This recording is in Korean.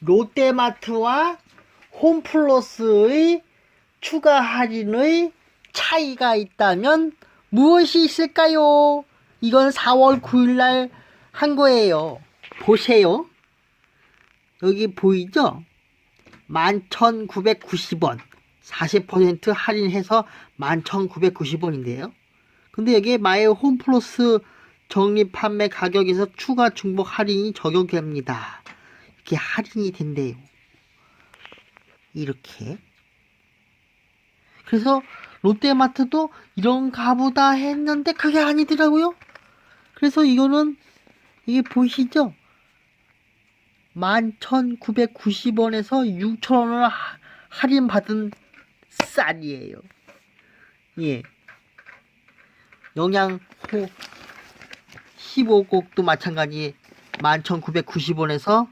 롯데마트와 홈플러스의 추가 할인의 차이가 있다면 무엇이 있을까요? 이건 4월 9일 날 한 거예요. 보세요. 여기 보이죠? 11,990원. 40% 할인해서 11,990원인데요. 근데 여기에 마의 홈플러스 적립 판매 가격에서 추가 중복 할인이 적용됩니다. 이렇게 할인이 된대요. 이렇게. 그래서 롯데마트도 이런가 보다 했는데 그게 아니더라고요. 그래서 이거는 이게 보이시죠? 11,990원에서 6,000원을 할인 받은 쌀이에요. 예. 영양호 15곡도 마찬가지 11,990원에서